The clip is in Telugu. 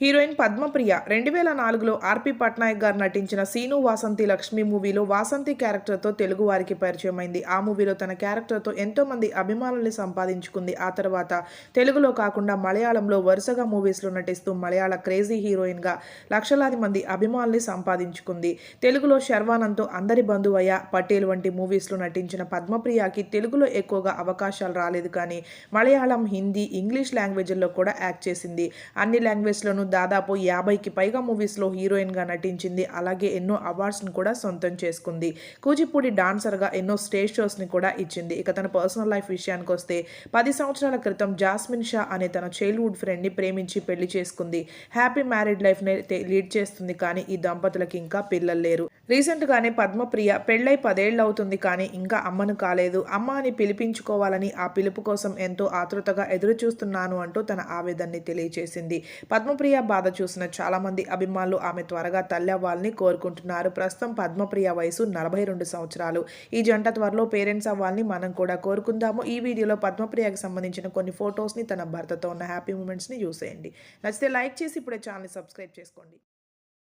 హీరోయిన్ పద్మప్రియ రెండు వేల నాలుగులో ఆర్పి పట్నాయక్ గారు నటించిన సీను వాసంతి లక్ష్మి మూవీలో వాసంతి క్యారెక్టర్తో తెలుగు వారికి పరిచయమైంది. ఆ మూవీలో తన క్యారెక్టర్తో ఎంతో మంది అభిమానుల్ని సంపాదించుకుంది. ఆ తర్వాత తెలుగులో కాకుండా మలయాళంలో వరుసగా మూవీస్లో నటిస్తూ మలయాళ క్రేజీ హీరోయిన్గా లక్షలాది మంది అభిమానుల్ని సంపాదించుకుంది. తెలుగులో శర్వానంద్తో అందరి బంధువయ్య పటేల్ వంటి మూవీస్లో నటించిన పద్మప్రియకి తెలుగులో ఎక్కువగా అవకాశాలు రాలేదు కానీ మలయాళం హిందీ ఇంగ్లీష్ లాంగ్వేజ్ల్లో కూడా యాక్ట్ చేసింది. అన్ని లాంగ్వేజ్లోనూ దాదాపు యాభైకి పైగా మూవీస్లో హీరోయిన్గా నటించింది. అలాగే ఎన్నో అవార్డ్స్ని కూడా సొంతం చేసుకుంది. కూచిపూడి డాన్సర్గా ఎన్నో స్టేజ్ షోస్ని కూడా ఇచ్చింది. ఇక తన పర్సనల్ లైఫ్ విషయానికి వస్తే పది సంవత్సరాల క్రితం జాస్మిన్ షా అనే తన చైల్డ్హుడ్ ఫ్రెండ్ని ప్రేమించి పెళ్ళి చేసుకుంది. హ్యాపీ మ్యారీడ్ లైఫ్ని లీడ్ చేస్తుంది కానీ ఈ దంపతులకి ఇంకా పిల్లలు లేరు. రీసెంట్గానే పద్మప్రియ పెళ్ళై పదేళ్ళు అవుతుంది కానీ ఇంకా అమ్మను కాలేదు. అమ్మ అని పిలిపించుకోవాలని ఆ పిలుపు కోసం ఎంతో ఆతృతగా ఎదురు చూస్తున్నాను అంటూ తన ఆవేదనని తెలియజేసింది పద్మప్రియ బాధ చూసిన చాలామంది అభిమానులు ఆమె త్వరగా తల్లి అవ్వాలని కోరుకుంటున్నారు. ప్రస్తుతం పద్మప్రియ వయసు నలభై రెండు సంవత్సరాలు. ఈ జంట త్వరలో పేరెంట్స్ అవ్వాలని మనం కూడా కోరుకుందాము. ఈ వీడియోలో పద్మప్రియకి సంబంధించిన కొన్ని ఫొటోస్ని తన భర్తతో ఉన్న హ్యాపీ మూమెంట్స్ని చూసేయండి. నచ్చితే లైక్ చేసి ఇప్పుడే ఛానల్ సబ్స్క్రైబ్ చేసుకోండి.